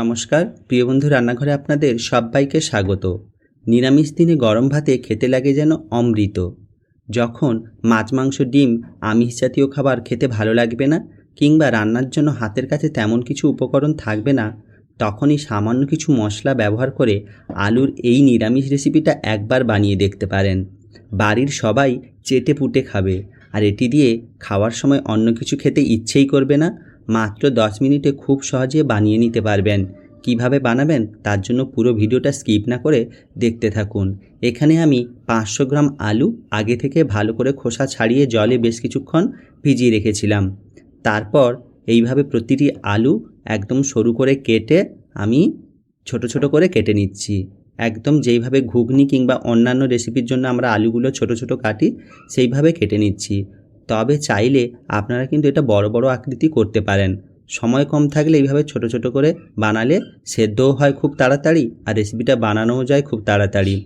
নমস্কার, প্রিয় বন্ধু রান্নাঘরে আপনাদের সবাইকে স্বাগত। নিরামিষ দিনে গরম ভাতে খেতে লাগে যেন অমৃত। যখন মাছ, মাংস, ডিম, আমিষ জাতীয় খাবার খেতে ভালো লাগবে না কিংবা রান্নার জন্য হাতের কাছে তেমন কিছু উপকরণ থাকবে না, তখনই সামান্য কিছু মশলা ব্যবহার করে আলুর এই নিরামিষ রেসিপিটা একবার বানিয়ে দেখতে পারেন। বাড়ির সবাই চেটে পুটে খাবে, আর এটি দিয়ে খাওয়ার সময় অন্য কিছু খেতে ইচ্ছেই করবে না। মাত্র দশ মিনিটে খুব সহজে বানিয়ে নিতে পারবেন। কীভাবে বানাবেন? তার জন্য পুরো ভিডিওটা স্কিপ না করে দেখতে থাকুন। এখানে আমি পাঁচশো গ্রাম আলু আগে থেকে ভালো করে খোসা ছাড়িয়ে জলে বেশ কিছুক্ষণ ভিজিয়ে রেখেছিলাম। তারপর এইভাবে প্রতিটি আলু একদম সরু করে কেটে আমি ছোট ছোট করে কেটে নিচ্ছি। একদম যেইভাবে ঘুগনি কিংবা অন্যান্য রেসিপির জন্য আমরা আলুগুলো ছোট ছোট কাটি সেইভাবে কেটে নিচ্ছি। তবে চাইলে আপনারা কিন্তু এটা বড় বড় আকৃতি করতে পারেন। সময় কম থাকলে এইভাবে ছোট ছোট করে বানালে সেদ্ধও হয় খুব তাড়াতাড়ি আর রেসিপিটা বানানোও যায় খুব তাড়াতাড়ি।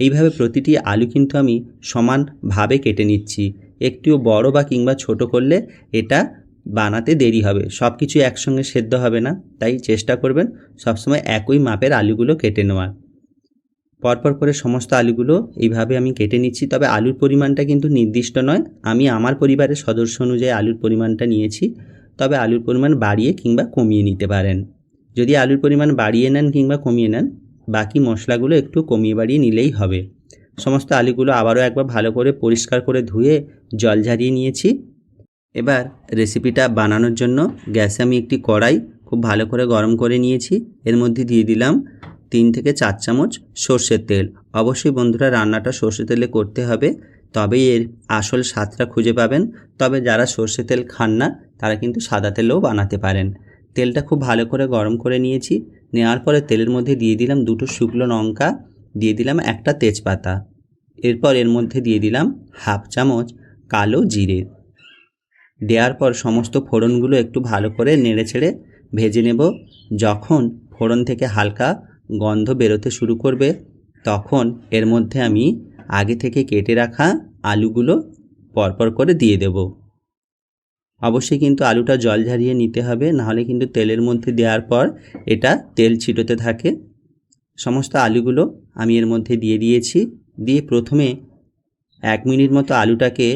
এইভাবে প্রতিটি আলু কিন্তু আমি সমানভাবে কেটে নিচ্ছি। একটিও বড় বা কিংবা ছোট করলে এটা বানাতে দেরি হবে। সব কিছু একসঙ্গে সেদ্ধ হবে না, তাই চেষ্টা করবেন সবসময় একই মাপের আলুগুলো কেটে নেওয়ার। পরপর করে সমস্ত আলুগুলো এইভাবে আমি কেটে নিচ্ছি। তবে আলুর পরিমাণটা কিন্তু নির্দিষ্ট নয়। আমি আমার পরিবারের সদস্য অনুযায়ী আলুর পরিমাণটা নিয়েছি। তবে আলুর পরিমাণ বাড়িয়ে কিংবা কমিয়ে নিতে পারেন। যদি আলুর পরিমাণ বাড়িয়ে নেন কিংবা কমিয়ে নেন, বাকি মশলাগুলো একটু কমিয়ে বাড়িয়ে নিলেই হবে। সমস্ত আলুগুলো আবারও একবার ভালো করে পরিষ্কার করে ধুয়ে জল ঝারিয়ে নিয়েছি। এবার রেসিপিটা বানানোর জন্য গ্যাসে আমি একটি কড়াই খুব ভালো করে গরম করে নিয়েছি। এর মধ্যে দিয়ে দিলাম তিন থেকে চার চামচ সর্ষের তেল। অবশ্যই বন্ধুরা, রান্নাটা সর্ষে তেলে করতে হবে। তবেই এর আসল স্বাদটা খুঁজে পাবেন। তবে যারা সর্ষে তেল খান না, তারা কিন্তু সাদা তেলেও বানাতে পারেন। তেলটা খুব ভালো করে গরম করে নিয়েছি। নেওয়ার পরে তেলের মধ্যে দিয়ে দিলাম দুটো শুকনো লঙ্কা, দিয়ে দিলাম একটা তেজপাতা। এরপর এর মধ্যে দিয়ে দিলাম হাফ চামচ কালো জিরে। দেওয়ার পর সমস্ত ফোড়নগুলো একটু ভালো করে নেড়ে ছেড়ে ভেজে নেব। যখন ফোড়ন থেকে হালকা গন্ধ বেরোতে শুরু করবে, তখন এর মধ্যে আমি আগে থেকে কেটে রাখা আলুগুলো পরপর করে দিয়ে দেব। অবশ্যই কিন্তু আলুটা জল ঝারিয়ে নিতে হবে, নাহলে কিন্তু তেলের মধ্যে দেওয়ার পর এটা তেল ছিটোতে থাকে। সমস্ত আলুগুলো আমি এর মধ্যে দিয়ে দিয়েছি, দিয়ে প্রথমে এক মিনিট মতো আলুটাকে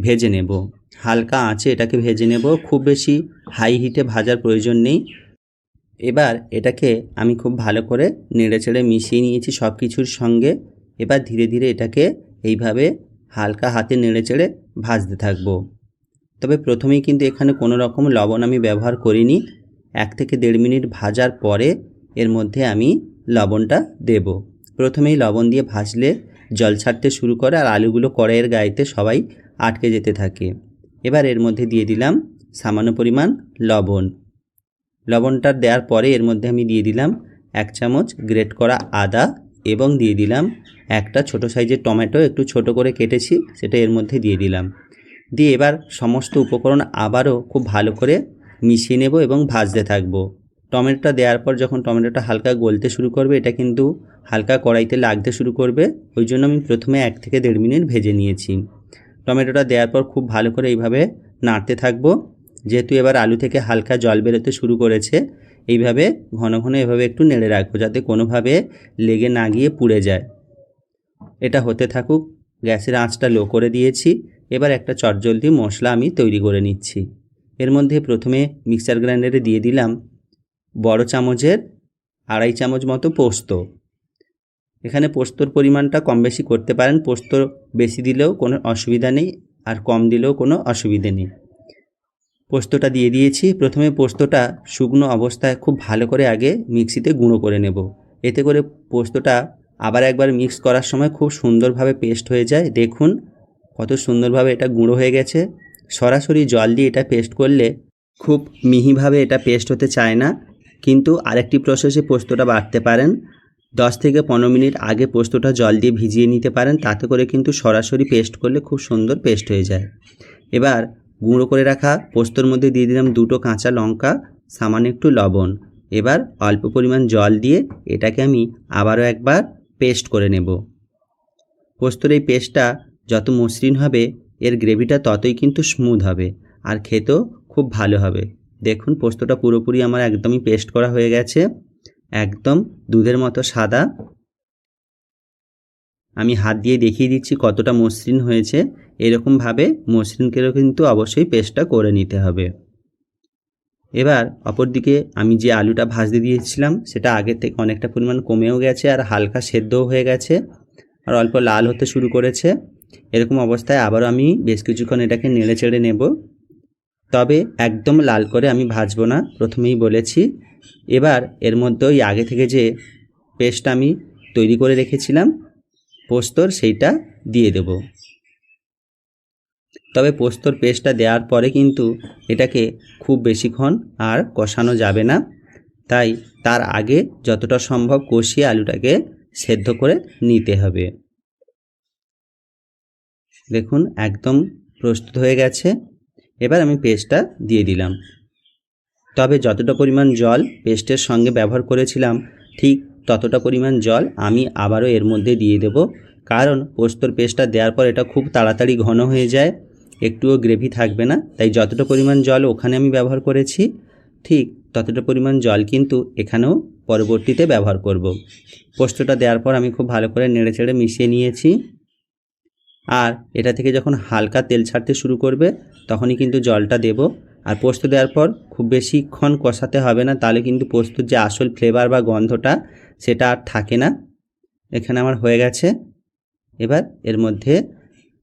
ভেজে নেব। হালকা আঁচে এটাকে ভেজে নেব, খুব বেশি হাই হিটে ভাজার প্রয়োজন নেই। এবার এটাকে আমি খুব ভালো করে নেড়ে চেড়ে মিশিয়ে নিয়েছি সব কিছুর সঙ্গে। এবার ধীরে ধীরে এটাকে এইভাবে হালকা হাতে নেড়ে চেড়ে ভাজতে থাকব। তবে প্রথমেই কিন্তু এখানে কোনো রকম লবণ আমি ব্যবহার করিনি। এক থেকে দেড় মিনিট ভাজার পরে এর মধ্যে আমি লবণটা দেব। প্রথমেই লবণ দিয়ে ভাজলে জল ছাড়তে শুরু করে আর আলুগুলো কড়াইয়ের গায়েতে সবাই আটকে যেতে থাকে। এবার এর মধ্যে দিয়ে দিলাম সামান্য পরিমাণ লবণ। লবণটা দেওয়ার পরে এর মধ্যে আমি দিয়ে দিলাম এক চামচ গ্রেট করা আদা এবং দিয়ে দিলাম একটা ছোট সাইজের টমেটো, একটু ছোট করে কেটেছি, সেটা এর মধ্যে দিয়ে দিলাম। দিয়ে এবার সমস্ত উপকরণ আবারও খুব ভালো করে মিশিয়ে নেব এবং ভাজতে থাকব। টমেটোটা দেওয়ার পর যখন টমেটোটা হালকা গলতে শুরু করবে, এটা কিন্তু হালকা কড়াইতে লাগতে শুরু করবে, ওই জন্য আমি প্রথমে এক থেকে দেড় মিনিট ভেজে নিয়েছি। টমেটোটা দেওয়ার পর খুব ভালো করে এইভাবে নাড়তে থাকব। যেহেতু এবার আলু থেকে হালকা জল বেরোতে শুরু করেছে, এইভাবে ঘন ঘন এভাবে একটু নেড়ে রাখব যাতে কোনোভাবে লেগে না গিয়ে পুড়ে যায়। এটা হতে থাকুক, গ্যাসের আঁচটা লো করে দিয়েছি, এবার একটা চটজলদি মশলা আমি তৈরি করে নিচ্ছি। এর মধ্যে প্রথমে মিক্সার গ্রাইন্ডারে দিয়ে দিলাম বড় চামচের আড়াই চামচ মতো পোস্ত। এখানে পোস্তর পরিমাণটা কম বেশি করতে পারেন, পোস্ত বেশি দিলেও কোনো অসুবিধা নেই আর কম দিলেও কোনো অসুবিধে নেই। পোস্তটা দিয়ে দিয়েছি। প্রথমে পোস্তটা শুকনো অবস্থায় খুব ভালো করে আগে মিক্সিতে গুঁড়ো করে নেব। এতে করে পোস্তটা আবার একবার মিক্স করার সময় খুব সুন্দরভাবে পেস্ট হয়ে যায়। দেখুন কত সুন্দরভাবে এটা গুঁড়ো হয়ে গেছে। সরাসরি জল দিয়ে এটা পেস্ট করলে খুব মিহিভাবে এটা পেস্ট হতে চায় না। কিন্তু আরেকটি প্রসেসে পোস্তটা বাড়তে পারেন। দশ থেকে পনেরো মিনিট আগে পোস্তটা জল দিয়ে ভিজিয়ে নিতে পারেন। তাতে করে কিন্তু সরাসরি পেস্ট করলে খুব সুন্দর পেস্ট হয়ে যায়। এবার গুঁড়ো করে রাখা পোস্তর মধ্যে দিয়ে দিলাম দুটো কাঁচা লঙ্কা, সামান্য একটু লবণ। এবার অল্প পরিমাণ জল দিয়ে এটাকে আমি আবারও একবার পেস্ট করে নেব। পোস্তর এই পেস্টটা যত মসৃণ হবে, এর গ্রেভিটা ততই কিন্তু স্মুথ হবে আর খেতেও খুব ভালো হবে। দেখুন, পোস্তটা পুরোপুরি আমার একদমই পেস্ট করা হয়ে গেছে। একদম দুধের মতো সাদা আমি হাত দিয়ে দেখিয়ে দিচ্ছি কতটা মসৃণ হয়েছে। এরকমভাবে মসৃণকেও কিন্তু অবশ্যই পেস্টটা করে নিতে হবে। এবার অপরদিকে আমি যে আলুটা ভাজতে দিয়েছিলাম, সেটা আগের থেকে অনেকটা পরিমাণ কমেও গেছে আর হালকা সেদ্ধও হয়ে গেছে আর অল্প লাল হতে শুরু করেছে। এরকম অবস্থায় আবারও আমি বেশ কিছুক্ষণ এটাকে নেড়ে চেড়ে নেব। তবে একদম লাল করে আমি ভাজবো না, প্রথমেই বলেছি। এবার এর মধ্যে ওই আগে থেকে যে পেস্ট আমি তৈরি করে রেখেছিলাম পোস্তর সেইটা দিয়ে দেব। তবে পোস্তর পেস্টটা দেওয়ার পরে কিন্তু এটাকে খুব বেশিক্ষণ আর কষানো যাবে না। তাই তার আগে যতটা সম্ভব কষিয়ে আলুটাকে সেদ্ধ করে নিতে হবে। দেখুন, একদম প্রস্তুত হয়ে গেছে। এবার আমি পেস্টটা দিয়ে দিলাম। তবে যতটা পরিমাণ জল পেস্টের সঙ্গে ব্যবহার করেছিলাম, ঠিক ততটা পরিমাণ জল আমি আবারও এর মধ্যে দিয়ে দেব। কারণ পোস্তর পেস্টটা দেওয়ার পর এটা খুব তাড়াতাড়ি ঘন হয়ে যায়, একটুও গ্রেভি থাকবে না। তাই যতটা পরিমাণ জল ওখানে আমি ব্যবহার করেছি, ঠিক ততটা পরিমাণ জল কিন্তু এখানেও পরবর্তীতে ব্যবহার করব। পোস্তটা দেওয়ার পর আমি খুব ভালো করে নেড়ে চেড়ে মিশিয়ে নিয়েছি। আর এটা থেকে যখন হালকা তেল ছাড়তে শুরু করবে, তখনই কিন্তু জলটা দেব। আর পোস্ত দেওয়ার পর খুব বেশিক্ষণ কষাতে হবে না, তাহলে কিন্তু পোস্তর যে আসল ফ্লেভার বা গন্ধটা, সেটা আর থাকে না। এখানে আমার হয়ে গেছে। এবার এর মধ্যে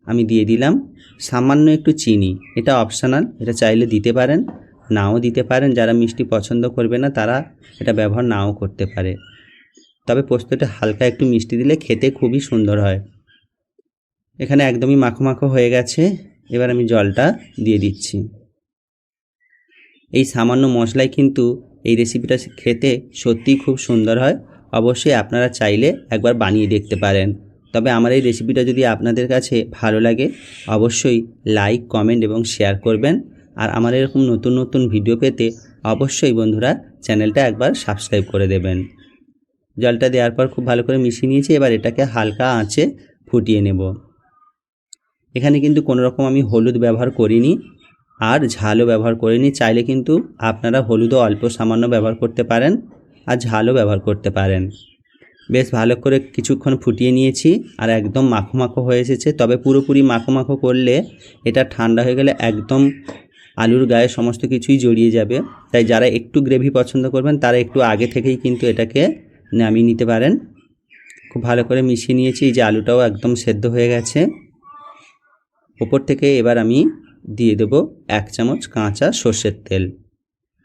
আমি দিয়ে দিলাম সামান্য একটু চিনি। এটা অপশনাল এটা চাইলে দিতে পারেন, নাও দিতে পারেন। যারা মিষ্টি পছন্দ করবে না, তারা এটা ব্যবহার নাও করতে পারে। তবে পোস্তটা হালকা একটু মিষ্টি দিলে খেতে খুবই সুন্দর হয়। এখানে একদমই মাখো মাখো হয়ে গেছে। এবার আমি জলটা দিয়ে দিচ্ছি। এই সামান্য মশলাই কিন্তু এই রেসিপিটা খেতে সত্যিই খুব সুন্দর হয়। অবশ্যই আপনারা চাইলে একবার বানিয়ে দেখতে পারেন। তবে আমার এই রেসিপিটা যদি আপনাদের কাছে ভালো লাগে, অবশ্যই লাইক কমেন্ট এবং শেয়ার করবেন। আর আমার এরকম নতুন নতুন ভিডিও পেতে অবশ্যই বন্ধুরা চ্যানেলটা একবার সাবস্ক্রাইব করে দেবেন। জলটা দেওয়ার পর খুব ভালো করে মিশিয়ে নিয়েছি, এবার এটাকে হালকা আঁচে ফুটিয়ে নেব। এখানে কিন্তু কোনো রকম আমি হলুদ ব্যবহার করিনি। আর ঝালও ব্যবহার করিনি, চাইলে কিন্তু আপনারা হলুদও অল্প সামান্য ব্যবহার করতে পারেন আর ঝালও ব্যবহার করতে পারেন। বেশ ভালো করে কিছুক্ষণ ফুটিয়ে নিয়েছি আর একদম মাখো মাখো হয়ে এসেছে। তবে পুরোপুরি মাখো মাখো করলে এটা ঠান্ডা হয়ে গেলে একদম আলুর গায়ে সমস্ত কিছুই জড়িয়ে যাবে। তাই যারা একটু গ্রেভি পছন্দ করবেন, তারা একটু আগে থেকেই কিন্তু এটাকে নামিয়ে নিতে পারেন। খুব ভালো করে মিশিয়ে নিয়েছি, এই যে আলুটাও একদম সেদ্ধ হয়ে গেছে। ওপর থেকে এবার আমি দিয়ে দেব এক চামচ কাঁচা সর্ষের তেল।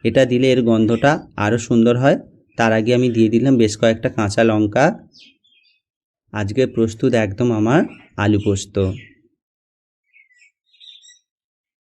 এটা দিলে এর গন্ধটা আরও সুন্দর হয়। তার আগে আমি দিয়ে দিলাম বেশ কয়েকটা কাঁচা লঙ্কা। আজকে প্রস্তুত একদম আমার আলু পোস্ত।